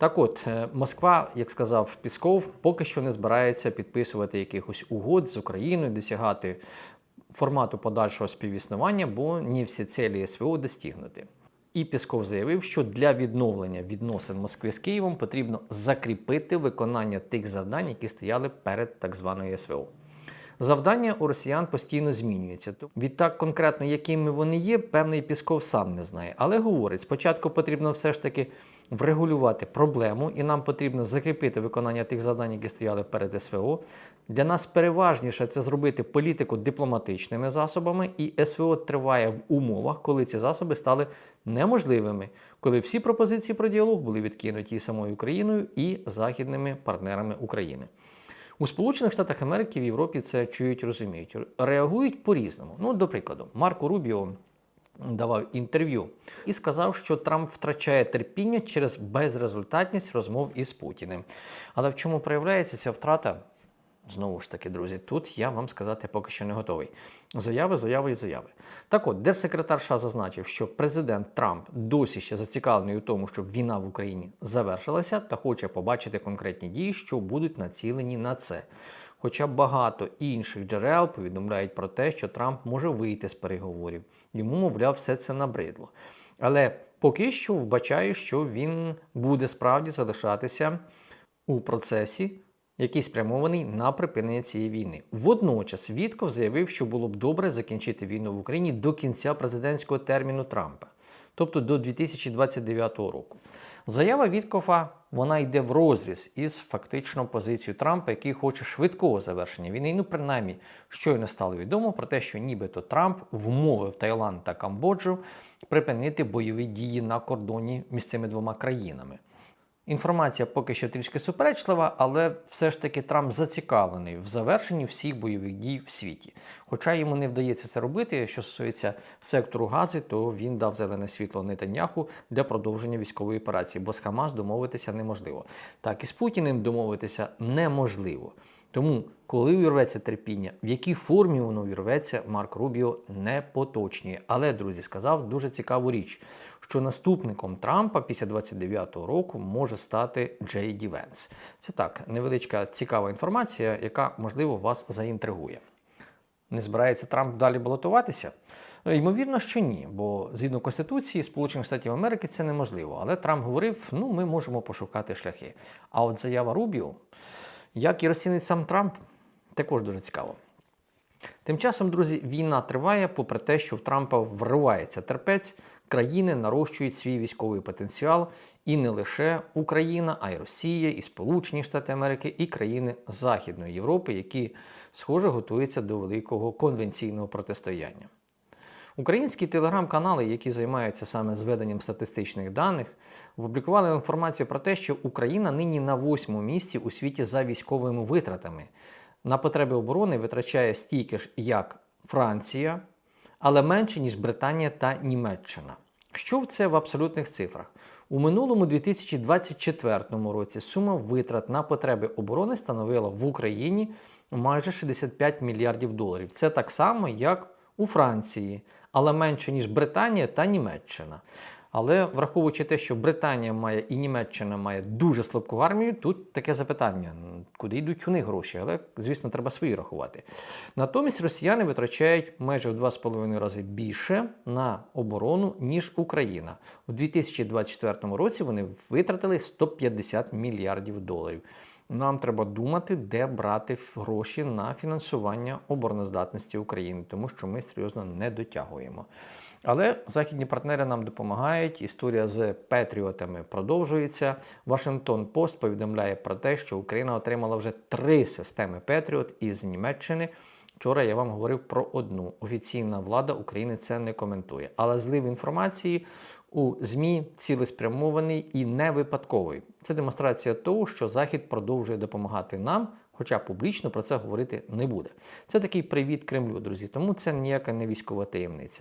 Так от, е, Москва, як сказав Пісков, поки що не збирається підписувати якихось угод з Україною, досягати формату подальшого співіснування, бо не всі цілі СВО достигнути. І Пісков заявив, що для відновлення відносин Москви з Києвом потрібно закріпити виконання тих завдань, які стояли перед так званою СВО. Завдання у росіян постійно змінюються. Відтак, конкретно якими вони є, певний Пісков сам не знає. Але говорить, спочатку потрібно все ж таки врегулювати проблему, і нам потрібно закріпити виконання тих завдань, які стояли перед СВО. Для нас переважніше це зробити політику дипломатичними засобами, і СВО триває в умовах, коли ці засоби стали неможливими, коли всі пропозиції про діалог були відкинуті і самою Україною і західними партнерами України. У Сполучених Штатах Америки в Європі це чують, розуміють, реагують по-різному. Ну, до прикладу, Марко Рубіо давав інтерв'ю і сказав, що Трамп втрачає терпіння через безрезультатність розмов із Путіним. Але в чому проявляється ця втрата? Знову ж таки, друзі, тут я вам сказати поки що не готовий. Заяви, заяви і заяви. Так от, держсекретар США зазначив, що президент Трамп досі ще зацікавлений у тому, щоб війна в Україні завершилася, та хоче побачити конкретні дії, що будуть націлені на це. Хоча багато інших джерел повідомляють про те, що Трамп може вийти з переговорів. Йому, мовляв, все це набридло. Але поки що вбачаю, що він буде справді залишатися у процесі який спрямований на припинення цієї війни. Водночас Вітков заявив, що було б добре закінчити війну в Україні до кінця президентського терміну Трампа, тобто до 2029 року. Заява Віткофа вона йде в розріз із фактично позицією Трампа, який хоче швидкого завершення війни. Ну, принаймні, щойно стало відомо про те, що нібито Трамп вмовив Таїланд та Камбоджу припинити бойові дії на кордоні між цими двома країнами. Інформація поки що трішки суперечлива, але все ж таки Трамп зацікавлений в завершенні всіх бойових дій в світі. Хоча йому не вдається це робити, що стосується сектору Гази, то він дав зелене світло Нетаньяху для продовження військової операції, бо з Хамас домовитися неможливо. Так і з Путіним домовитися неможливо. Тому, коли увірветься терпіння, в якій формі воно увірветься, Марк Рубіо не поточнює. Але, друзі, сказав дуже цікаву річ, що наступником Трампа після 29-го року може стати Джей Ді Венс. Це так, невеличка цікава інформація, яка, можливо, вас заінтригує. Не збирається Трамп далі балотуватися? Ну, Ймовірно, що ні, бо згідно Конституції Сполучених Штатів Америки це неможливо. Але Трамп говорив, ну ми можемо пошукати шляхи. А от заява Рубіо, як і розцінить сам Трамп, також дуже цікаво. Тим часом, друзі, війна триває, попри те, що в Трампа вривається терпець, країни нарощують свій військовий потенціал, і не лише Україна, а й Росія, і Сполучені Штати Америки, і країни Західної Європи, які, схоже, готуються до великого конвенційного протистояння. Українські телеграм-канали, які займаються саме зведенням статистичних даних, опублікували інформацію про те, що Україна нині на восьмому місці у світі за військовими витратами. На потреби оборони витрачає стільки ж, як Франція, але менше, ніж Британія та Німеччина. Що це в абсолютних цифрах? У минулому 2024 році сума витрат на потреби оборони становила в Україні майже 65 мільярдів доларів. Це так само, як у Франції, але менше, ніж Британія та Німеччина. Але враховуючи те, що Британія має і Німеччина має дуже слабку армію, тут таке запитання: куди йдуть у них гроші? Але, звісно, треба свої рахувати. Натомість росіяни витрачають майже в 2,5 рази більше на оборону, ніж Україна. У 2024 році вони витратили 150 мільярдів доларів. Нам треба думати, де брати гроші на фінансування обороноздатності України, тому що ми серйозно не дотягуємо. Але західні партнери нам допомагають. Історія з Петріотами продовжується. Вашингтон Пост повідомляє про те, що Україна отримала вже три системи Петріот із Німеччини. Вчора я вам говорив про одну. Офіційна влада України це не коментує. Але злив інформації у ЗМІ цілеспрямований і не випадковий. Це демонстрація того, що Захід продовжує допомагати нам, хоча публічно про це говорити не буде. Це такий привіт Кремлю, друзі. Тому це ніяка не військова таємниця.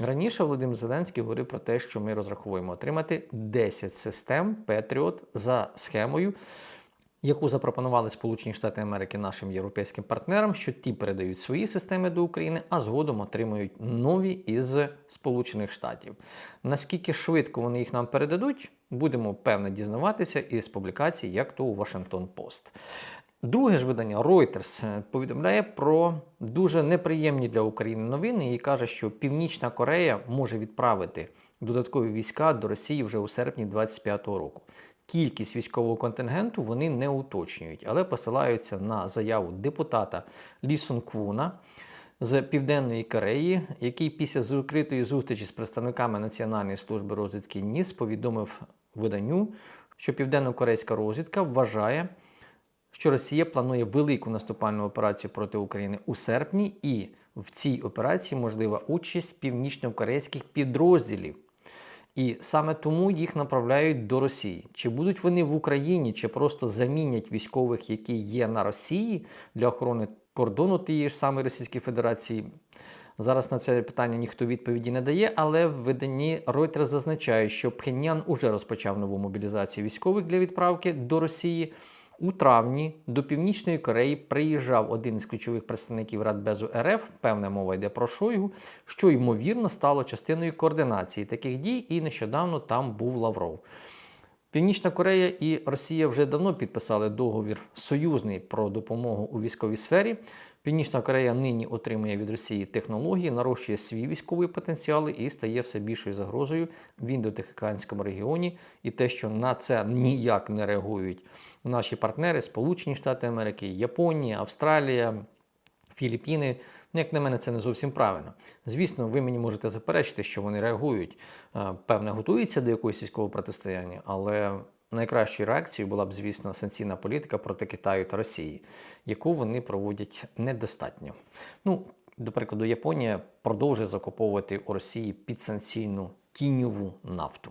Раніше Володимир Зеленський говорив про те, що ми розраховуємо отримати 10 систем Петріот за схемою. Яку запропонували Сполучені Штати Америки нашим європейським партнерам, що ті передають свої системи до України, а згодом отримують нові із Сполучених Штатів. Наскільки швидко вони їх нам передадуть, будемо певно дізнаватися із публікацій, як то у Washington Post. Друге ж видання Reuters повідомляє про дуже неприємні для України новини і каже, що Північна Корея може відправити додаткові війська до Росії вже у серпні 2025 року. Кількість військового контингенту вони не уточнюють, але посилаються на заяву депутата Лі Сун з Південної Кореї, який після закритої зустрічі з представниками Національної служби розвідки НІС повідомив виданню, що південно-корейська розвідка вважає, що Росія планує велику наступальну операцію проти України у серпні, і в цій операції можлива участь північно-корейських підрозділів. І саме тому їх направляють до Росії. Чи будуть вони в Україні, чи просто замінять військових, які є на Росії для охорони кордону тієї ж самої Російської Федерації? Зараз на це питання ніхто відповіді не дає, але в виданні Reuters зазначає, що Пхеньян уже розпочав нову мобілізацію військових для відправки до Росії. У травні до Північної Кореї приїжджав один із ключових представників Радбезу РФ, певна мова йде про Шойгу, що ймовірно стало частиною координації таких дій, і нещодавно там був Лавров. Північна Корея і Росія вже давно підписали договір союзний про допомогу у військовій сфері. Північна Корея нині отримує від Росії технології, нарощує свій військовий потенціал і стає все більшою загрозою в індотихоокеанському регіоні. І те, що на це ніяк не реагують наші партнери, Сполучені Штати Америки, Японія, Австралія, Філіппіни. Ну, як на мене, це не зовсім правильно. Звісно, ви мені можете заперечити, що вони реагують, е, певне, готуються до якогось військового протистояння, але найкращою реакцією була б, звісно, санкційна політика проти Китаю та Росії, яку вони проводять недостатньо. Ну, до прикладу, Японія продовжує закуповувати у Росії підсанкційну тіньову нафту.